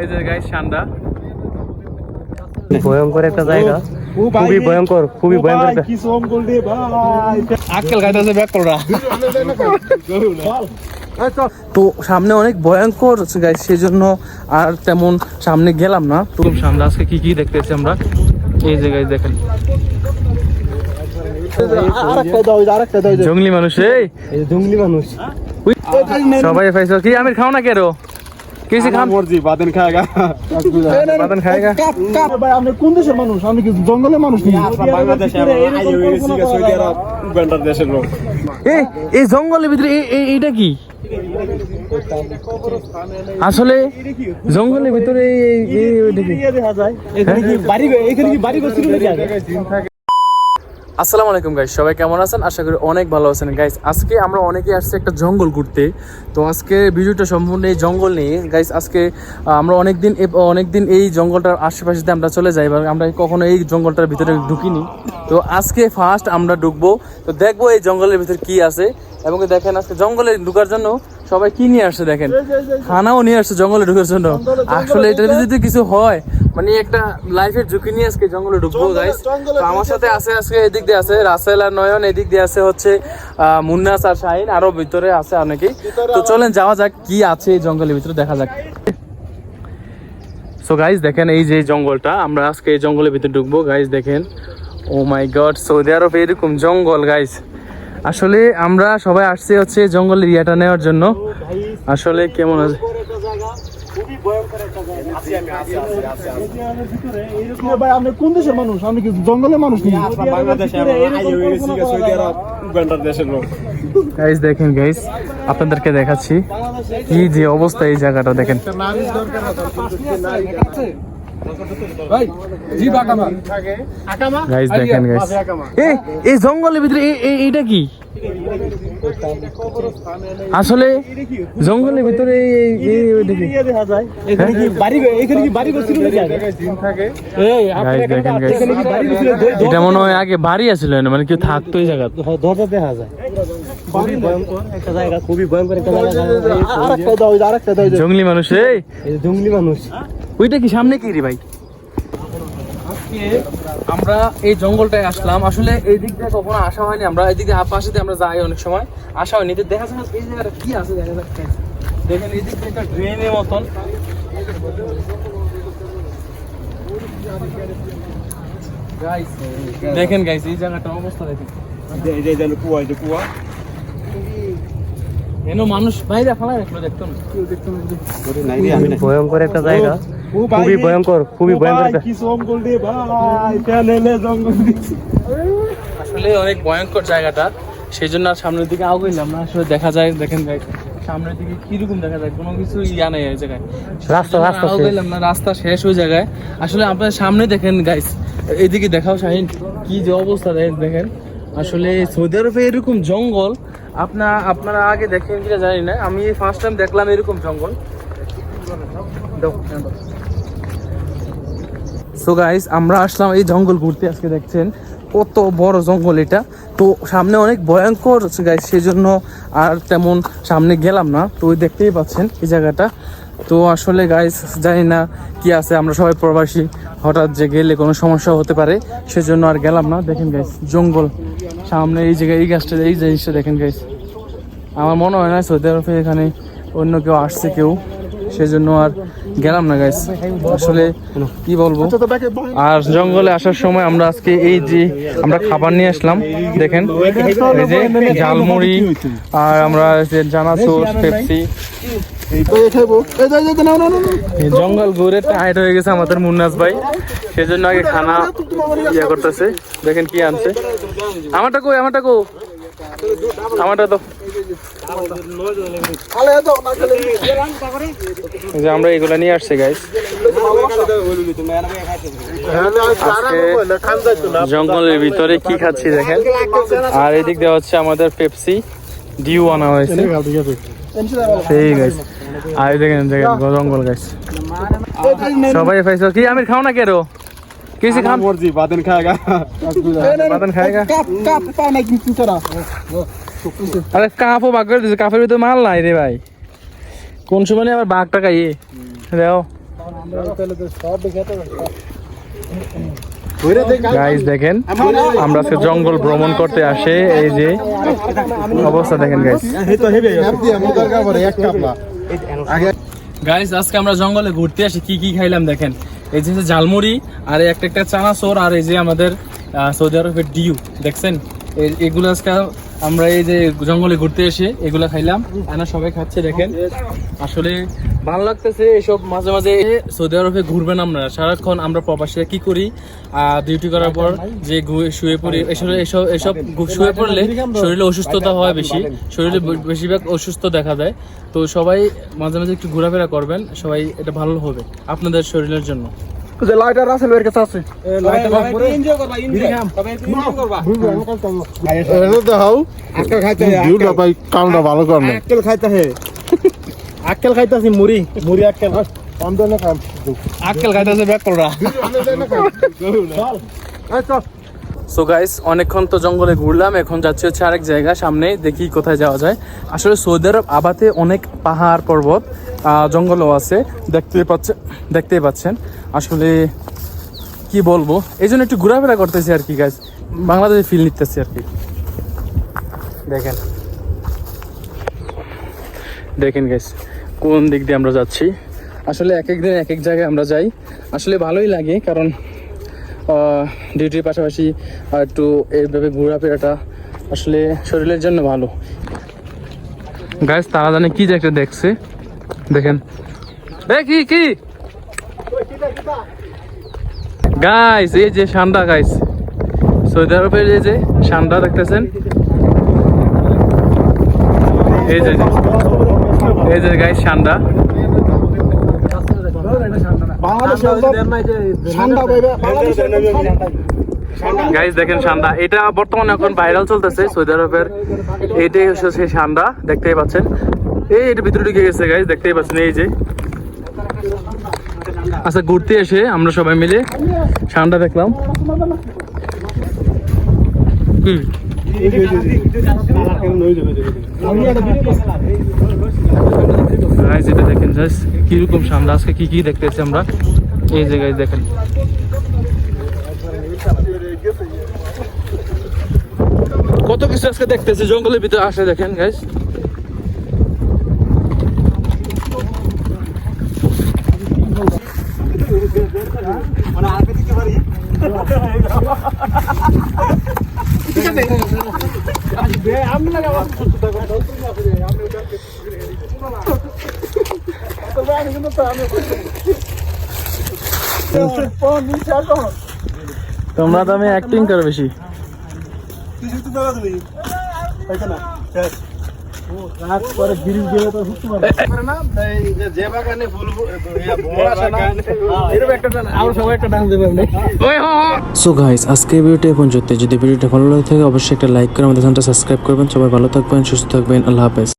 এই যে গাইস সান্ডা। ভয়ঙ্কর একটা জায়গা। খুবই ভয়ঙ্কর খুবই ভয়ঙ্কর আক্কেল ব্যাক কররা তো সামনে অনেক ভয়ঙ্কর গাইস সেই জন্য আর তেমন সামনে গেলাম না। তো সামনে আজকে কি কি দেখতেছি আমরা? এই যে গাইস দেখেন। জঙ্গলি মানুষ এই। এই জঙ্গলি মানুষ। সবাই পাইছো কি? আমির খাও না কেরো কিছু খাম? মর্জি বাদেন খায়গা। বাদান খায়গা? ভাই আপনি কোন দেশের মানুষ? আমি কি জঙ্গলের মানুষ নি বাংলাদেশে সৌদি আরব উগান্ডার দেশের লোক। এই এই জঙ্গলের ভিতরে এই- এই এইটা কি? আসলে জঙ্গলের ভিতরে এই-? দেখা যায় এখানে কি বাড়ি এখানে কি বাড়ি করছিল? আসসালামু আলাইকুম গাইস সবাই কেমন আছেন? আশা করি অনেক ভালো আছেন। গাইস আজকে আমরা অনেকে আসছি একটা জঙ্গল ঘুরতে। তো আজকে ভিডিওটা সম্পূর্ণ এই জঙ্গল নিয়ে। গাইস আজকে আমরা অনেকদিন এ- অনেকদিন এই জঙ্গলটার আশেপাশে আমরা চলে যাই, বা আমরা কখনো এই জঙ্গলটার ভিতরে ঢুকিনি। তো আজকে ফার্স্ট আমরা ঢুকবো। তো দেখব এই জঙ্গলের ভিতরে কি আছে। এবং দেখেন আজকে জঙ্গলে ঢুকার জন্য সবাই কি নিয়ে আসছে দেখেন? খানাও নিয়ে আসছে জঙ্গলে ঢুকার জন্য। আসলে এটা যদি কিছু হয় মানে একটা লাইফের ঝুঁকি নিয়ে আজকে জঙ্গলে ঢুকবো গাইস তো আমার সাথে আছে আজকে এদিক দিয়ে আছে রাসেল আর নয়ন এদিক দিয়ে আছে হচ্ছে মুন্নাস আর শাহিন আরও ভিতরে আছে অনেকেই তো চলেন যাওয়া যাক কি আছে এই জঙ্গলের ভিতরে দেখা যাক। সো গাইস দেখেন এই যে জঙ্গলটা আমরা আজকে এই জঙ্গলের ভিতরে ঢুকবো গাইস দেখেন। ও মাই গড সৌদি আরব এরকম জঙ্গল গাইস আসলে আমরা সবাই আসছি হচ্ছে জঙ্গলের ইয়েটা নেওয়ার জন্য। আসলে কেমন আছে? দেখেন গাইস আপনাদেরকে দেখাচ্ছি কি যে অবস্থা এই জায়গাটা দেখেন। গাইস দেখেন গাইস এই জঙ্গলের ভিতরে এই- এই- এইটা কি? আসলে জঙ্গলের ভিতরে করছিল? এটা মনে হয় আগে বাড়ি আছিল না মানে কেউ থাকতো এই জায়গা দরজা দেখা যায়। জঙ্গলি মানুষ জঙ্গলি মানুষ। ওইটা কি সামনে কি রে ভাই? আজকে আমরা এই জঙ্গলটায় আসলাম। আসলে এই দিক দিয়ে কখনো আসা হয়নি আমরা। এদিকে পাশে দিয়ে আমরা যাই অনেক সময়। আসা হয়নি। তো দেখা যাচ্ছে এই জায়গাটা কি আছে দেখা যাচ্ছে দেখেন এই দিক দিয়ে একটা ড্রেনের মতন। দেখেন গাইস এই জায়গাটা অবস্থা দেখেন। এই কুয়া এই যে কুয়া। এনো মানুষ বাইরে ফেলা রাখল দেখতো না। ভয়ঙ্কর একটা জায়গা। খুবই ভয়ঙ্কর খুবই ভয়ঙ্কর কি জঙ্গল রে ভাই? ফেলে জঙ্গল দিছি আসলে অনেক ভয়ঙ্কর জায়গাটা। সেই জন্য আর সামনের দিকে আগাইলাম না। আসলে দেখা যায় দেখেন সামনের দিকে কীরকম দেখা যায়? কোনো কিছু ইয়া নেই এই জায়গায়। রাস্তা রাস্তা শেষ। না। রাস্তা শেষ ওই জায়গায়। আসলে আপনার সামনে দেখেন গাইস এইদিকে দেখাও শাহিন কি যে অবস্থা দেখেন দেখেন। আসলে সৌদি আরবে এরকম জঙ্গল আপনা, আপনারা আগে দেখেন কিনা জানি না। আমি ফার্স্ট টাইম দেখলাম এরকম জঙ্গল। সো গাইস আমরা আসলাম এই জঙ্গল ঘুরতে আজকে দেখছেন। কত বড় জঙ্গল এটা। তো সামনে অনেক ভয়ঙ্কর গাইস সেই জন্য আর তেমন সামনে গেলাম না। তো ওই দেখতেই পাচ্ছেন এই জায়গাটা। তো আসলে গাইস জানি না কি আছে। আমরা সবাই প্রবাসী, হঠাৎ যে গেলে কোনো সমস্যা হতে পারে, সেজন্য আর গেলাম না। দেখেন গাইস জঙ্গল। সামনে এই জায়গায়, এই গাছটা, এই জিনিসটা দেখেন গাইস আমার মনে হয় না সৌদি আরবে এখানে অন্য কেউ আসছে কেউ। সেজন্য আর গেলাম না গাইস আসলে কি বলব? আর জঙ্গলে আসার সময় আমরা আজকে এই যে আমরা খাবার নিয়ে আসলাম, দেখেন, এই যে ঝালমুড়ি আর আমরা যে জানাচুর পেপসি। জঙ্গল ঘুরে টাইট হয়ে গেছে আমাদের মুন্নাস ভাই। সেজন্য আগে খানা ইয়ে করতেছে। দেখেন কি আনছে। আমারটা কই, আমারটা কো আমারটা তো যে আমরা এগুলা নিয়ে আসছি গাইস জঙ্গলের ভিতরে কি খাচ্ছি দেখেন। আর এদিক দিয়ে হচ্ছে আমাদের পেপসি ডিউ আনা হয়েছে। সেই গাইস আর এই দেখেন দেখেন জঙ্গল গাইস সবাই পাইছো? কি আমি খাও না কেরো? তারা আরে কাপও বাগ করে দিছে কাপের ভিতরে মাল নাই রে ভাই। কোন সময় আবার বাঘটা খাইয়ে? দেও দেখেন, আমরা আজকে জঙ্গল ভ্রমণ করতে আসে। এই যে অবস্থা দেখেন গাইস গাইস আজকে আমরা জঙ্গলে ঘুরতে আসি। কি কি খাইলাম দেখেন। এই যে ঝালমুড়ি আর একটা একটা চানাচোর আর এই যে আমাদের সৌদি আরবের ডিউ। দেখছেন? এগুলো আজকে আমরা এই যে জঙ্গলে ঘুরতে এসে এগুলো খাইলাম। এনা সবাই খাচ্ছে, দেখেন। আসলে ভালো লাগতেছে এসব মাঝে মাঝে সৌদি আরবে ঘুরবেন আমরা সারাক্ষণ আমরা প্রবাসীরা কি করি? ডিউটি করার পর যে শুয়ে পড়ি এসব এসব এসব শুয়ে পড়লে শরীরে অসুস্থতা হয় বেশি। শরীরে বেশিরভাগ অসুস্থ দেখা দেয় তো সবাই মাঝে মাঝে একটু ঘোরাফেরা করবেন, সবাই এটা ভালো হবে আপনাদের শরীরের জন্য। যে লাইটার রাসেল এর কাছে আছে। ভালো আক্কেল খাইতে হে আক্কেল খাইতাছি মুড়ি। মুড়ি আক্কেল ব্যাক সো গাইস অনেকক্ষণ তো জঙ্গলে ঘুরলাম এখন যাচ্ছি হচ্ছে আরেক জায়গা সামনে দেখি কোথায় যাওয়া যায়। আসলে সৌদি আরব আবাতে অনেক পাহাড় পর্বত আহ, জঙ্গলও আছে দেখতে পাচ্ছেন দেখতেই পাচ্ছেন। আসলে কি বলব? এই জন্য একটু ঘোরাফেরা করতেছি আর কি গাছ বাংলাদেশে ফিল নিতেছি আর কি। দেখেন। দেখেন গাইস কোন দিক দিয়ে আমরা যাচ্ছি। আসলে এক এক দিন এক এক জায়গায় আমরা যাই। আসলে ভালোই লাগে, কারণ ডিউটির পাশাপাশি একটু এইভাবে ঘোরাফেরাটা আসলে শরীরের জন্য ভালো। গাইস তারা জানে কি যে একটা দেখছে। দেখেন। কি কি? গাইস এই যে সান্ডা গাইস সৌদি আরবের এই যে সান্ডা দেখতেছেন? এই যে এই যে গাইস সান্ডা। গাইস দেখেন সান্ডা। এটা বর্তমানে এখন ভাইরাল চলতেছে সৌদি আরবের এইটাই হচ্ছে সেই সান্ডা, দেখতেই পাচ্ছেন। এই এটা ভিতরে ঢুকে গেছে গাইস দেখতেই পাচ্ছেন, এই যে। আচ্ছা ঘুরতে এসে আমরা সবাই মিলে সান্ডা দেখলাম। এটা দেখেন কীরকম সান্ডা, আজকে কি কি দেখতেছি আমরা? এই যে গাইস দেখেন। কত কিছু আজকে দেখতেছি জঙ্গলের ভিতরে আসে, দেখেন গাইস তোমরা তো আমি অ্যাক্টিং করো বেশি। যে বাগানে ফুল এরকম একটা আমরা সবাই একটা ডান্স দেবো ওই হো হো। গাইস যদি ভিডিওটা ভালো লাগে থাকে, অবশ্যই একটা লাইক করে আমাদের চ্যানেলটা সাবস্ক্রাইব করবেন। সবাই ভালো থাকবেন, সুস্থ থাকবেন। আল্লাহ হাফেজ।